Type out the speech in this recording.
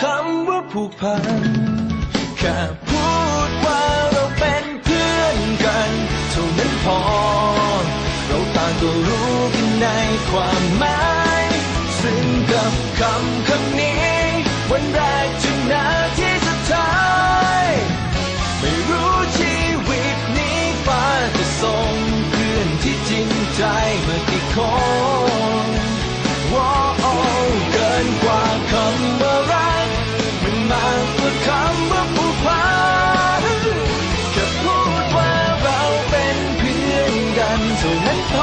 คำว่าผูกพันแค่พูดว่าเราเป็นเพื่อนกันเท่านั้นพอ เราต่างก็รู้กันในความหมาย ซึ่งกับคำคำนี้ วันแรกจนน Elemental.